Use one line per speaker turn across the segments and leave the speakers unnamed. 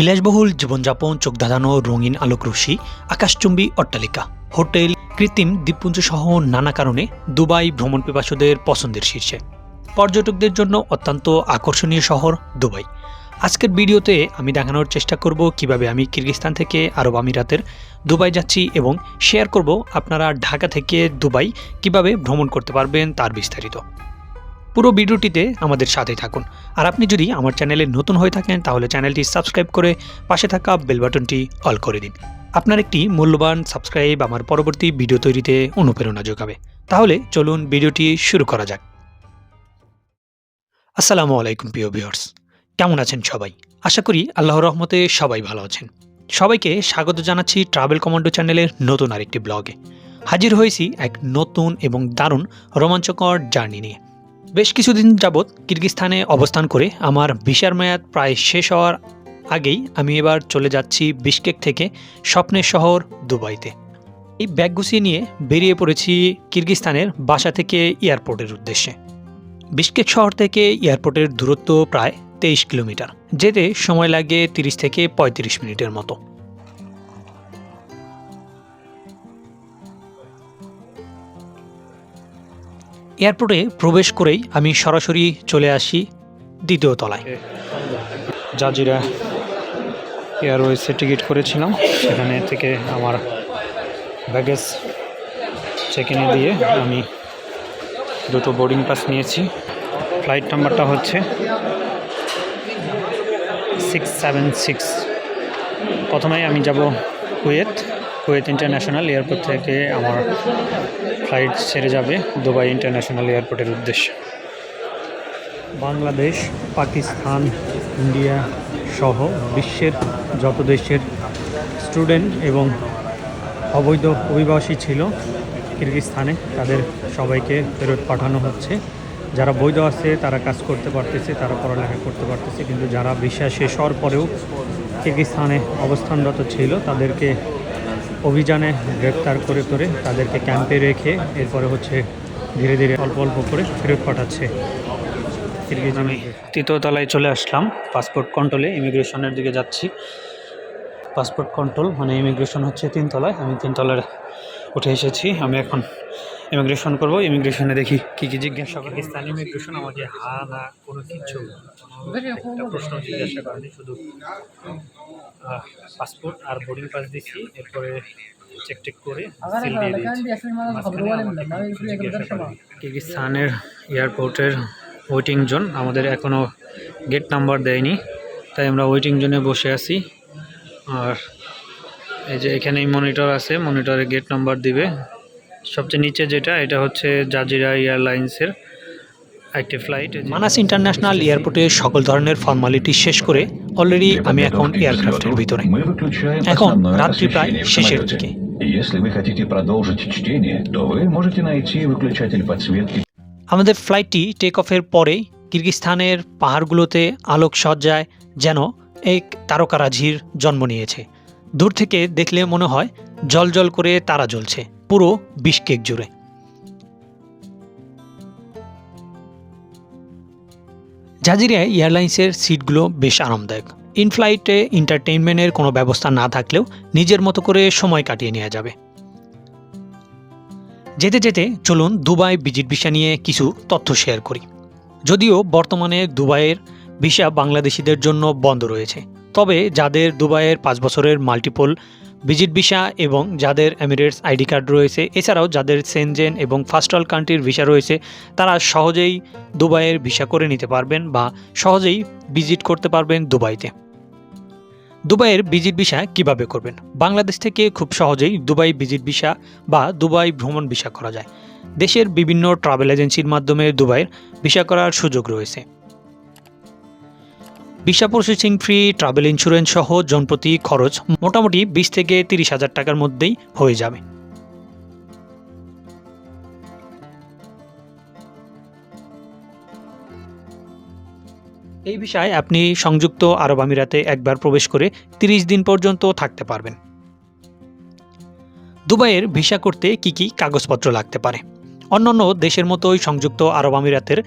বিলাসবহুল জীবনযাপন, চোখ ধাঁধানো, রঙিন আলোক রশ্মি, আকাশচুম্বী অট্টালিকা, হোটেল, কৃত্রিম দ্বীপপুঞ্জ সহ নানা কারণে দুবাই ভ্রমণ পিপাসুদের পছন্দের শীর্ষে। পর্যটকদের জন্য অত্যন্ত আকর্ষণীয় শহর দুবাই। আজকের ভিডিওতে আমি দেখানোর চেষ্টা করব কীভাবে আমি কিরগিস্তান থেকে আরব আমিরাতের দুবাই যাচ্ছি এবং শেয়ার করব আপনারা ঢাকা থেকে দুবাই কীভাবে ভ্রমণ করতে পারবেন তার বিস্তারিত। পুরো ভিডিওটিতে আমাদের সাথেই থাকুন। আর আপনি যদি আমার চ্যানেলে নতুন হয়ে থাকেন, তাহলে চ্যানেলটি সাবস্ক্রাইব করে পাশে থাকা বেল বাটনটি অল করে দিন। আপনার একটি মূল্যবান সাবস্ক্রাইব আমার পরবর্তী ভিডিও তৈরিতে অনুপ্রেরণা যোগাবে। তাহলে চলুন ভিডিওটি শুরু করা যাক। আসসালামু আলাইকুম, প্রিয় ভিউয়ার্স। কেমন আছেন সবাই? আশা করি আল্লাহর রহমতে সবাই ভালো আছেন। সবাইকে স্বাগত জানাচ্ছি ট্রাভেল কমান্ডো চ্যানেলের নতুন আরেকটি ব্লগে। হাজির হয়েছি এক নতুন এবং দারুণ রোমাঞ্চকর জার্নি নিয়ে। বেশ কিছুদিন যাবৎ কিরগিস্তানে অবস্থান করে আমার ভিসার মেয়াদ প্রায় শেষ হওয়ার আগেই আমি এবার চলে যাচ্ছি বিশকেক থেকে স্বপ্নের শহর দুবাইতে। এই ব্যাগ গুছিয়ে নিয়ে বেরিয়ে পড়েছি কিরগিস্তানের বাসা থেকে এয়ারপোর্টের উদ্দেশ্যে। বিশকেক শহর থেকে এয়ারপোর্টের দূরত্ব প্রায় তেইশ কিলোমিটার। যেতে সময় লাগে তিরিশ থেকে পঁয়ত্রিশ মিনিটের মতো। এয়ারপোর্টে প্রবেশ করেই আমি সরাসরি চলে আসি দ্বিতীয় তলায়। জাজিরা এয়ারওয়েজে টিকিট করেছিলাম। সেখানে থেকে আমার ব্যাগেজ চেক ইনে দিয়ে আমি দুটো বোর্ডিং পাস নিয়েছি। ফ্লাইট নাম্বারটা হচ্ছে সিক্স সেভেন সিক্স প্রথমেই আমি যাব কুয়েত কুয়েত ইন্টারন্যাশনাল এয়ারপোর্ট থেকে আমার ফ্লাইট ছেড়ে যাবে দুবাই ইন্টারন্যাশনাল এয়ারপোর্টের উদ্দেশ্যে। বাংলাদেশ, পাকিস্তান, ইন্ডিয়া সহ বিশ্বের যত দেশের স্টুডেন্ট এবং অবৈধ অভিবাসী ছিল কিরগিস্তানে তাদের সবাইকে ফেরত পাঠানো হচ্ছে। যারা বৈধ আছে, তারা কাজ করতে পারতেছে, তারা পড়ালেখা করতে পারতেছে। কিন্তু যারা বিশ্বাস শেষ হওয়ার পরেও কিরগিস্তানে অবস্থানরত ছিল, তাদেরকে অভিযানে গ্রেপ্তার করে করে তাদেরকে ক্যাম্পে রেখে এরপরে হচ্ছে ধীরে ধীরে অল্প অল্প করে ফেরত পাঠাচ্ছে। আমি তৃতীয়তলায় চলে আসলাম। পাসপোর্ট কন্ট্রোলে ইমিগ্রেশনের দিকে যাচ্ছি। পাসপোর্ট কন্ট্রোল মানে ইমিগ্রেশন হচ্ছে তিনতলায় আমি তিনতলায় উঠে এসেছি আমি এখন ইমিগ্রেশন করব ইমিগ্রেশনে দেখি কি কি জিজ্ঞাসা করে পাকিস্তান ইমিগ্রেশন আমাকে হা না কোনো কিছু একটা প্রশ্ন জিজ্ঞাসা করেনি শুধু পাসপোর্ট আর বোর্ডিং পাস দেখি এরপরে চেক টেক করে দিয়ে দিয়েছি। জিজ্ঞাসা করেনি। কিরগিস্তানের এয়ারপোর্টের ওয়েটিং জোন আমাদের এখনও গেট নাম্বার দেয়নি তাই আমরা ওয়েটিং জোনে বসে আছি আর এই যে এখানেই মনিটর আছে মনিটরে গেট নাম্বার দিবে সবচেয়ে নিচে যেটা এটা হচ্ছে জাজিরা এয়ারলাইন্সের একটি ফ্লাইট মানাস ইন্টারন্যাশনাল এয়ারপোর্টে সকল ধরনের ফর্মালিটি শেষ করে অলরেডি আমি এখন এয়ারক্রাফটের ভিতরে
Мы выключаем
এখন
основное
রাত্রি প্রায়
освещение в
শেষের
самолете.
দিকে
Если вы хотите продолжить чтение, то вы можете найти выключатель подсветки
আমাদের ফ্লাইটটি টেক অফের পরে কিরগিস্তানের পাহাড়গুলোতে আলোকসজ্জায় যেন এক তারকারাজির জন্ম নিয়েছে দূর থেকে দেখলে মনে হয় জল জল করে তারা জ্বলছে, পুরো বিশকেক জুড়ে। জাজিরা এয়ারলাইন্সের সিটগুলো বেশ আরামদায়ক। ইন ফ্লাইটে এন্টারটেইনমেন্টের কোনো ব্যবস্থা না থাকলেও নিজের মতো করে সময় কাটিয়ে নেওয়া যাবে। যেতে যেতে চলুন দুবাই ভিজিট ভিসা নিয়ে কিছু তথ্য শেয়ার করি। যদিও বর্তমানে দুবাইয়ের ভিসা বাংলাদেশিদের জন্য বন্ধ রয়েছে। তবে যাদের দুবাইয়ের পাঁচ বছরের মাল্টিপল ভিজিট ভিসা এবং যাদের এমিরেটস আইডি কার্ড রয়েছে, এছাড়াও যাদের সেনজেন এবং ফার্স্ট ওয়ার্ল্ড কান্ট্রির ভিসা রয়েছে, তারা সহজেই দুবাইয়ের ভিসা করে নিতে পারবেন বা সহজেই ভিজিট করতে পারবেন দুবাইতে। দুবাইয়ের ভিজিট ভিসা কীভাবে করবেন? বাংলাদেশ থেকে খুব সহজেই দুবাই ভিজিট ভিসা বা দুবাই ভ্রমণ ভিসা করা যায়। দেশের বিভিন্ন ট্রাভেল এজেন্সির মাধ্যমে দুবাইয়ের ভিসা করার সুযোগ রয়েছে। Visa processing free, travel insurance সহ জনপ্রতি খরচ মোটামুটি বিশ থেকে তিরিশ হাজার টাকার মধ্যেই হয়ে যাবে। এই বিষয়ে আপনি সংযুক্ত আরব আমিরাতে একবার প্রবেশ করে তিরিশ দিন পর্যন্ত থাকতে পারবেন। দুবাইয়ের ভিসা করতে কি কি কাগজপত্র লাগতে পারে? অন্যান্য দেশের মতোই সংযুক্ত আরব আমিরাতের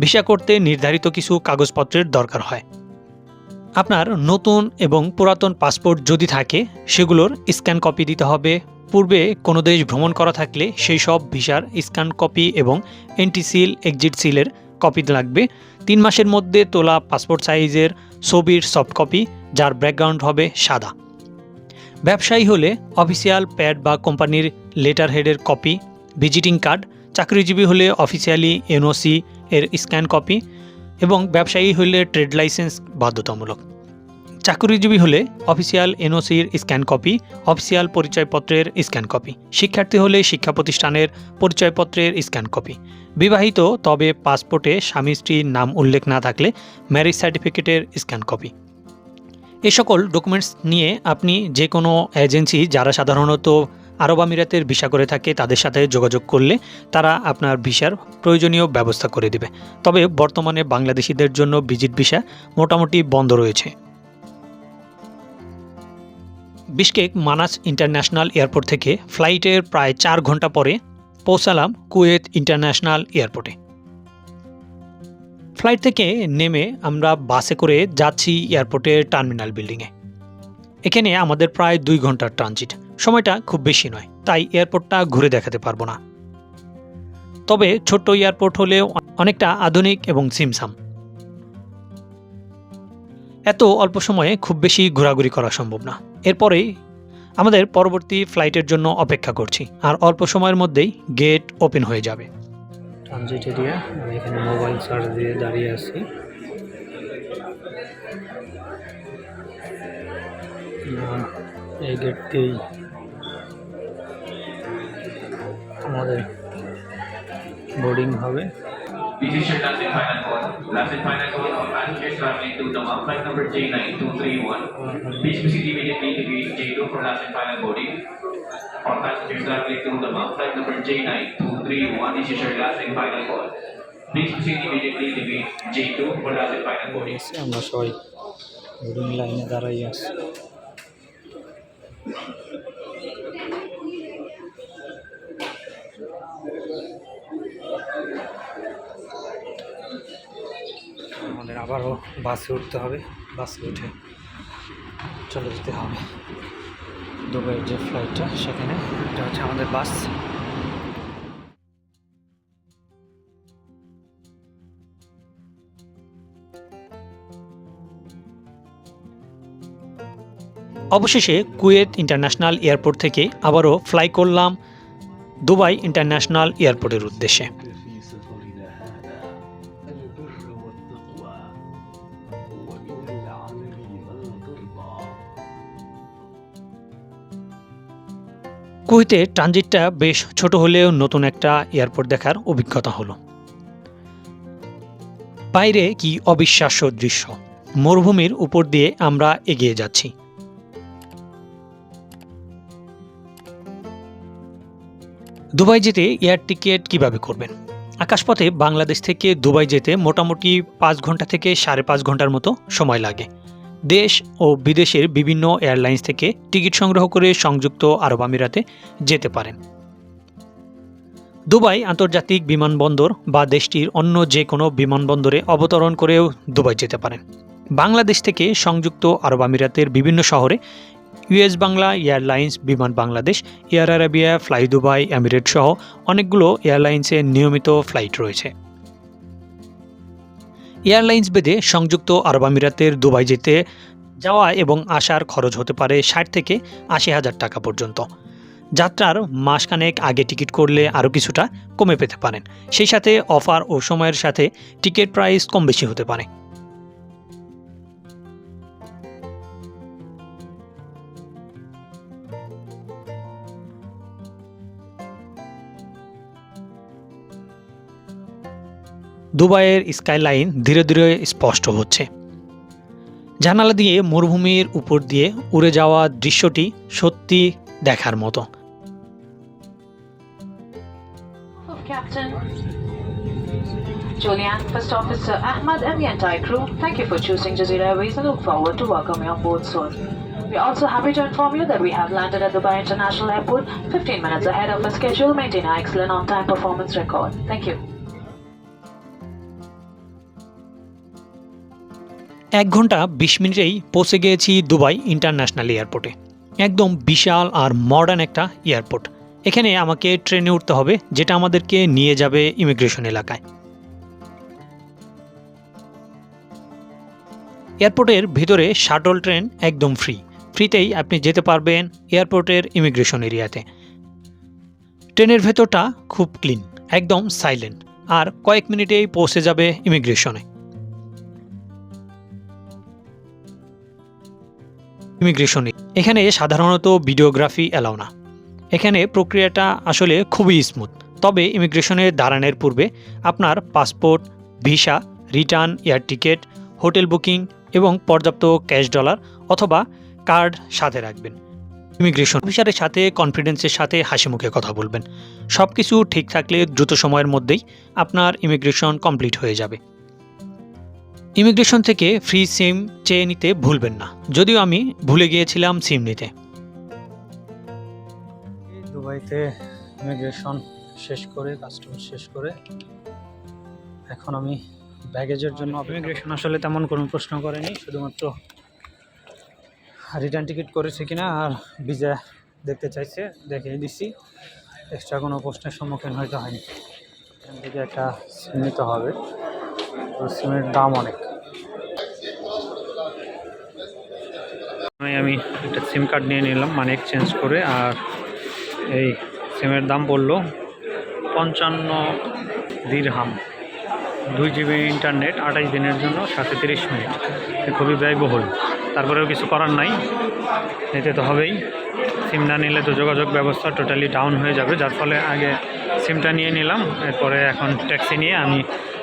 ভিসা করতে নির্ধারিত কিছু কাগজপত্রের দরকার হয়। আপনার নতুন এবং পুরাতন পাসপোর্ট যদি থাকে, সেগুলোর স্ক্যান কপি দিতে হবে। পূর্বে কোনো দেশ ভ্রমণ করা থাকলে সেই সব ভিসার স্ক্যান কপি এবং এন্টি সিল এক্সিট সিলের কপি লাগবে। তিন মাসের মধ্যে তোলা পাসপোর্ট সাইজের ছবির সফট কপি, যার ব্যাকগ্রাউন্ড হবে সাদা। ব্যবসায়ী হলে অফিসিয়াল প্যাড বা কোম্পানির লেটার হেডের কপি, ভিজিটিং কার্ড, চাকরিজীবী হলে অফিসিয়ালি এনওসি এর স্ক্যান কপি এবং ব্যবসায়ী হলে ট্রেড লাইসেন্স বাধ্যতামূলক। চাকরিজীবী হলে অফিসিয়াল এনওসির স্ক্যান কপি, অফিসিয়াল পরিচয়পত্রের স্ক্যান কপি। শিক্ষার্থী হলে শিক্ষা প্রতিষ্ঠানের পরিচয়পত্রের স্ক্যান কপি। বিবাহিত তবে পাসপোর্টে স্বামী স্ত্রীর নাম উল্লেখ না থাকলে ম্যারেজ সার্টিফিকেটের স্ক্যান কপি। এ সকল ডকুমেন্টস নিয়ে আপনি যে কোনো এজেন্সি, যারা সাধারণত আরব আমিরাতের ভিসা করে থাকে, তাদের সাথে যোগাযোগ করলে তারা আপনার ভিসার প্রয়োজনীয় ব্যবস্থা করে দেবে। তবে বর্তমানে বাংলাদেশিদের জন্য ভিজিট ভিসা মোটামুটি বন্ধ রয়েছে। বিশকেক মানাস ইন্টারন্যাশনাল এয়ারপোর্ট থেকে ফ্লাইটের প্রায় চার ঘণ্টা পরে পৌঁছালাম কুয়েত ইন্টারন্যাশনাল এয়ারপোর্টে। ফ্লাইট থেকে নেমে আমরা বাসে করে যাচ্ছি এয়ারপোর্টের টার্মিনাল বিল্ডিংয়ে। এখানে আমাদের প্রায় দুই ঘণ্টার ট্রানজিট। সময়টা খুব বেশি নয়, তাই এয়ারপোর্টটা ঘুরে দেখাতে পারব না। তবে ছোট্ট এয়ারপোর্ট হলেও অনেকটা আধুনিক এবং সিমসাম। এত অল্প সময়ে খুব বেশি ঘোরাঘুরি করা সম্ভব না। এরপরেই আমাদের পরবর্তী ফ্লাইটের জন্য অপেক্ষা করছি, আর অল্প সময়ের মধ্যেই গেট ওপেন হয়ে যাবে। এখানে মোবাইল চার্জ দিয়ে দাঁড়িয়ে আছি। এই গেটতেই আমাদের বোর্ডিং হবে
This is your last and final call. Last and final call for passengers traveling to Damam, flight number J9231. Please proceed immediately to gate J2 for last and final boarding. For passengers traveling to Damam, flight number J9231. This is your last and final call. Please proceed immediately to gate J2 for last and final boarding.
এসে আমরা সবাই boarding লাইনে দাঁড়াই আছি আবারও বাসে উঠতে হবে। বাসে উঠে চলে যেতে হবে। দুবাইয়ের যে ফ্লাইটটা সেখানে এটা হচ্ছে আমাদের বাস। অবশেষে কুয়েত ইন্টারন্যাশনাল এয়ারপোর্ট থেকে আবারও ফ্লাই করলাম দুবাই ইন্টারন্যাশনাল এয়ারপোর্টের উদ্দেশ্যে। কুয়েতে ট্রানজিটটা বেশ ছোট হলেও নতুন একটা এয়ারপোর্ট দেখার অভিজ্ঞতা হলো। বাইরে কি অবিশ্বাস্য দৃশ্য। মরুভূমির উপর দিয়ে আমরা এগিয়ে যাচ্ছি। দুবাই যেতে এয়ার টিকিট কীভাবে করবেন? আকাশপথে বাংলাদেশ থেকে দুবাই যেতে মোটামুটি পাঁচ ঘণ্টা থেকে সাড়ে পাঁচ ঘণ্টার মতো সময় লাগে। দেশ ও বিদেশের বিভিন্ন এয়ারলাইন্স থেকে টিকিট সংগ্রহ করে সংযুক্ত আরব আমিরাতে যেতে পারেন। দুবাই আন্তর্জাতিক বিমানবন্দর বা দেশটির অন্য যে কোনো বিমানবন্দরে অবতরণ করেও দুবাই যেতে পারেন। বাংলাদেশ থেকে সংযুক্ত আরব আমিরাতের বিভিন্ন শহরে US Bangla airlines, Biman Bangladesh, air Arabia, fly Dubai emirate সহ অনেকগুলো এয়ারলাইন্সের নিয়মিত ফ্লাইট রয়েছে। এয়ারলাইন্স বেদে সংযুক্ত আরব আমিরাতের দুবাই যেতে যাওয়া এবং আসার খরচ হতে পারে ষাট থেকে আশি হাজার টাকা পর্যন্ত। যাত্রার মাসখানেক আগে টিকিট করলে আরও কিছুটা কমে পেতে পারেন। সেই সাথে অফার ও সময়ের সাথে টিকিট প্রাইস কম বেশি হতে পারে। দুবাইয়ের স্কাইলাইন ধীরে ধীরে স্পষ্ট হচ্ছে জানালা দিয়ে মরুভূমির উপর দিয়ে উড়ে যাওয়া দৃশ্যটি সত্যি দেখার মতো
First Officer Ahmad and the thank you for choosing Jazeera Airways and to welcoming you on board soon. We're also happy to inform you that we have landed at Dubai International Airport 15 minutes ahead of our schedule, maintaining our excellent on-time performance record. Thank you.
এক ঘণ্টা বিশ মিনিটেই পৌঁছে গিয়েছি Dubai international এয়ারপোর্টে। একদম বিশাল আর modern একটা airport. এখানে আমাকে ট্রেনে উঠতে হবে, যেটা আমাদেরকে নিয়ে যাবে ইমিগ্রেশন এলাকায়। এয়ারপোর্টের ভিতরে শাটল ট্রেন একদম ফ্রি ফ্রিতেই আপনি যেতে পারবেন এয়ারপোর্টের ইমিগ্রেশন এরিয়াতে। ট্রেনের ভেতরটা খুব ক্লিন একদম সাইলেন্ট আর কয়েক মিনিটেই পৌঁছে যাবে ইমিগ্রেশনে ইমিগ্রেশনে এখানে সাধারণত ভিডিওগ্রাফি এলাও না। এখানে প্রক্রিয়াটা আসলে খুবই স্মুথ। তবে ইমিগ্রেশনে দাঁড়ানোর পূর্বে আপনার passport, visa, return, air ticket, hotel booking এবং পর্যাপ্ত ক্যাশ ডলার অথবা কার্ড সাথে রাখবেন। ইমিগ্রেশন অফিসারের সাথে, কনফিডেন্সের সাথে হাসি মুখে কথা বলবেন। সব কিছু ঠিক থাকলে দ্রুত সময়ের মধ্যেই আপনার ইমিগ্রেশন কমপ্লিট হয়ে যাবে। ইমিগ্রেশন থেকে ফ্রি সিম চেয়ে নিতে ভুলবেন না। যদিও আমি ভুলে গিয়েছিলাম সিম নিতে। দুবাইতে ইমিগ্রেশন শেষ করে, কাস্টম শেষ করে এখন আমি ব্যাগেজের জন্য ইমিগ্রেশন আসলে তেমন কোনো প্রশ্ন করেনি, শুধুমাত্র রিটার্ন টিকিট করেছে কিনা আর ভিসা দেখতে চাইছে দেখিয়ে দিছি। এক্সট্রা কোনো প্রশ্নের সম্মুখীন হয়তো হয়নি। এখান থেকে একটা সিম নিতে হবে। সিমের দাম অনেক। আমি একটা সিম কার্ড নিয়ে নিলাম মানে এক্সচেঞ্জ করে, আর এই সিমের দাম পড়ল পঞ্চান্ন দিরহাম দুই জিবি ইন্টারনেট আঠাশ দিনের জন্য সাথে তিরিশ মিনিট। খুবই ব্যয়বহুল। তারপরেও কিছু করার নাই। নিতে তো হবেই। সিম না নিলে তো যোগাযোগ ব্যবস্থা টোটালি ডাউন হয়ে যাবে। যার ফলে আগে সিমটা নিয়ে নিলাম। এরপরে এখন ট্যাক্সি নিয়ে আমি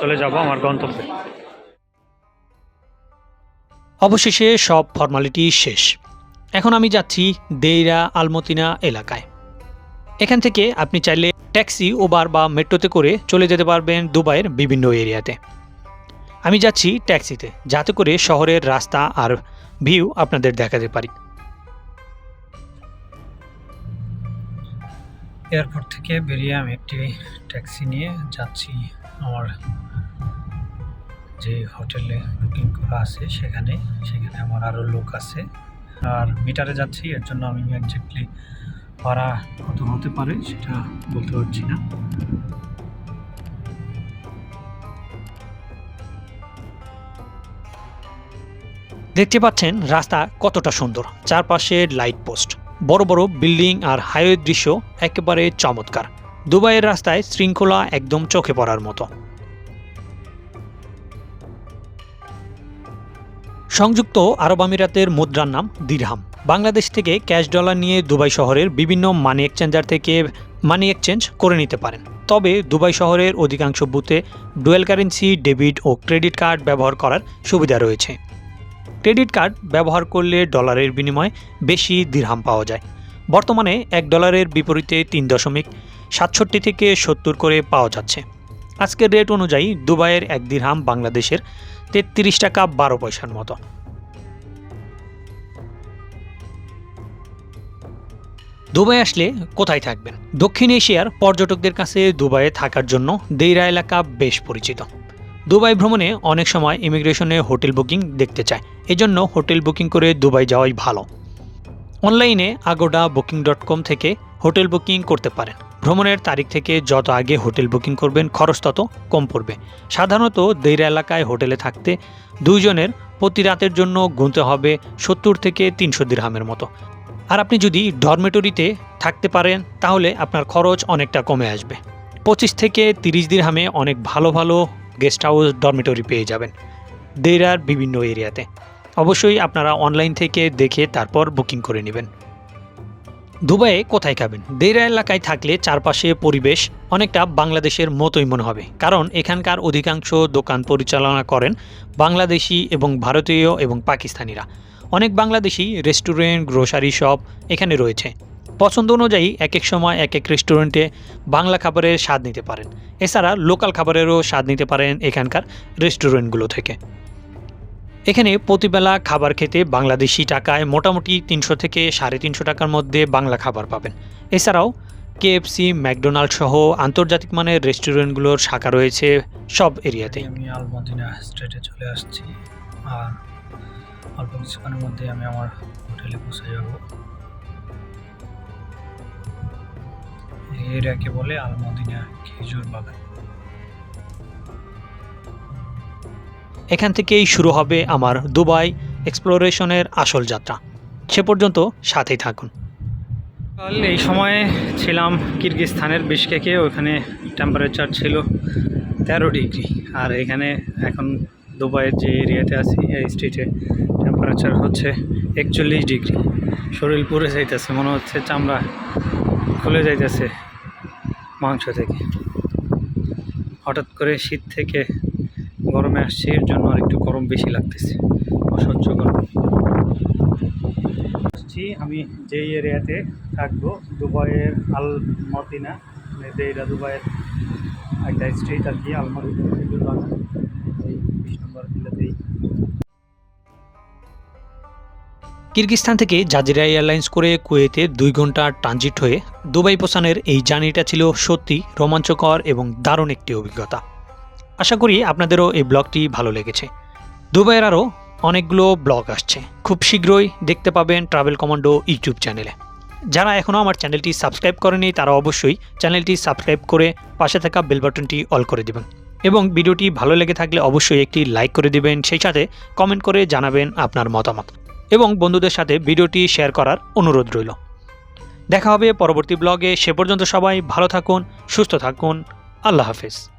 চলে যাব আমার গন্তব্যে। অবশেষে সব ফর্মালিটি শেষ। এখন আমি যাচ্ছি দেইরা আলমতিনা এলাকায়। এখান থেকে আপনি চাইলে ট্যাক্সি ওবার বা মেট্রোতে করে চলে যেতে পারবেন দুবাইয়ের বিভিন্ন এরিয়াতে। আমি যাচ্ছি ট্যাক্সিতে যাতে করে শহরের রাস্তা আর ভিউ আপনাদের দেখাতে পারি। এয়ারপোর্ট থেকে বেরিয়ে আমি একটি ট্যাক্সি নিয়ে যাচ্ছি। আমার যে হোটেলে বুকিং করা আছে সেখানে সেখানে আমার আরও লোক আছে। আর মিটারে যাচ্ছি, এর জন্য আমি একজাক্টলি ভাড়া কত হতে পারে সেটা বলতে পারছি না। দেখতে পাচ্ছেন রাস্তা কতটা সুন্দর, চারপাশে লাইট পোস্ট বড় বড় বিল্ডিং আর হাইওয়ে দৃশ্য একেবারে চমৎকার। দুবাইয়ের রাস্তায় শৃঙ্খলা একদম চোখে পড়ার মতো। সংযুক্ত আরব আমিরাতের মুদ্রার নাম দিরহাম। বাংলাদেশ থেকে ক্যাশ ডলার নিয়ে দুবাই শহরের বিভিন্ন মানি এক্সচেঞ্জার থেকে মানি এক্সচেঞ্জ করে নিতে পারেন। তবে দুবাই শহরের অধিকাংশ বুথে ডুয়েল কারেন্সি, ডেবিট ও ক্রেডিট কার্ড ব্যবহার করার সুবিধা রয়েছে। ক্রেডিট কার্ড ব্যবহার করলে ডলারের বিনিময়ে বেশি দিরহাম পাওয়া যায়। বর্তমানে এক ডলারের বিপরীতে তিন দশমিক সাতষট্টি থেকে সত্তর করে পাওয়া যাচ্ছে। আজকের রেট অনুযায়ী দুবাইয়ের এক দিরহাম বাংলাদেশের তেত্রিশ টাকা বারো পয়সার মতো। দুবাই আসলে কোথায় থাকবেন? দক্ষিণ এশিয়ার পর্যটকদের কাছে দুবাইয়ে থাকার জন্য দেইরা এলাকা বেশ পরিচিত। দুবাই ভ্রমণে অনেক সময় ইমিগ্রেশনে হোটেল বুকিং দেখতে চায়। এজন্য হোটেল বুকিং করে দুবাই যাওয়াই ভালো। অনলাইনে আগোডা বুকিং ডট কম থেকে হোটেল বুকিং করতে পারেন। ভ্রমণের তারিখ থেকে যত আগে হোটেল বুকিং করবেন, খরচ তত কম পড়বে। সাধারণত দেইরা এলাকায় হোটেলে থাকতে দুইজনের প্রতি রাতের জন্য গুনতে হবে সত্তর থেকে তিনশো দিরহামের মতো। আর আপনি যদি ডরমেটরিতে থাকতে পারেন, তাহলে আপনার খরচ অনেকটা কমে আসবে। পঁচিশ থেকে তিরিশ দিরহামে অনেক ভালো ভালো গেস্ট হাউস ডরমেটরি পেয়ে যাবেন দেইরার বিভিন্ন এরিয়াতে। অবশ্যই আপনারা অনলাইন থেকে দেখে তারপর বুকিং করে নেবেন। দুবাইয়ে কোথায় খাবেন? দেইরা এলাকায় থাকলে চারপাশে পরিবেশ অনেকটা বাংলাদেশের মতোই মনে হবে। কারণ এখানকার অধিকাংশ দোকান পরিচালনা করেন বাংলাদেশি এবং ভারতীয় এবং পাকিস্তানিরা। অনেক বাংলাদেশি রেস্টুরেন্ট, গ্রোসারি শপ এখানে রয়েছে। পছন্দ অনুযায়ী এক এক সময় এক এক রেস্টুরেন্টে বাংলা খাবারের স্বাদ নিতে পারেন। এছাড়া লোকাল খাবারেরও স্বাদ নিতে পারেন এখানকার রেস্টুরেন্টগুলো থেকে। এখানে প্রতিবেলা খাবার খেতে বাংলাদেশি টাকায় মোটামুটি তিনশো থেকে সাড়ে তিনশো টাকার মধ্যে বাংলা খাবার পাবেন। এছাড়াও কেএফসি, ম্যাকডোনাল্ড সহ আন্তর্জাতিক মানের রেস্টুরেন্টগুলোর শাখা রয়েছে সব এরিয়াতেই। আমি আলমদিনা স্ট্রিটে চলে আসছি
আর অল্প কিছুক্ষণের মধ্যে আমি আমার হোটেলে পৌঁছে যাব। এই এরিয়াকে বলে আলমদিনা খেজুর বাগান।
এখান থেকেই শুরু হবে আমার দুবাই এক্সপ্লোরেশনের আসল যাত্রা। সে পর্যন্ত সাথেই থাকুন।
কাল এই সময়ে ছিলাম কিরগিস্তানের বিশকেকে, ওখানে টেম্পারেচার ছিল তেরো ডিগ্রি। আর এখানে এখন দুবাইয়ের যে এরিয়াতে আছি, এই স্ট্রিটে টেম্পারেচার হচ্ছে একচল্লিশ ডিগ্রি। শরীর পুড়ে যাইতেছে, মনে হচ্ছে চামড়া খুলে যাইতেছে মাংস থেকে। হঠাৎ করে শীত থেকে গরমে আসছে, এর জন্য আর একটু গরম বেশি লাগতেছে। অসহ্য গরম। আসছি, আমি যেই এরিয়াতে থাকব, দুবাইয়ের আল মদিনা মানে দেইরা দুবাইয়ের একটা স্ট্রিট আর কি ভিলাতেই
কিরগিস্তান থেকে জাজিরা এয়ারলাইন্স করে কুয়েতে দুই ঘণ্টা ট্রানজিট হয়ে দুবাই পোসানের এই জার্নিটা ছিল সত্যি রোমাঞ্চকর এবং দারুণ একটি অভিজ্ঞতা। আশা করি আপনাদেরও এই ব্লগটি ভালো লেগেছে। দুবাইয়ের আরও অনেকগুলো ব্লগ আসছে। খুব শীঘ্রই দেখতে পাবেন ট্রাভেল কমান্ডো ইউটিউব চ্যানেলে। যারা এখনও আমার চ্যানেলটি সাবস্ক্রাইব করেনি তারা অবশ্যই চ্যানেলটি সাবস্ক্রাইব করে পাশে থাকা বেল বাটনটি অল করে দেবেন। এবং ভিডিওটি ভালো লেগে থাকলে অবশ্যই একটি লাইক করে দিবেন, সেই সাথে কমেন্ট করে জানাবেন আপনার মতামত। এবং বন্ধুদের সাথে ভিডিওটি শেয়ার করার অনুরোধ রইল। দেখা হবে পরবর্তী ব্লগে। সে পর্যন্ত সবাই ভালো থাকুন, সুস্থ থাকুন। আল্লাহ হাফেজ।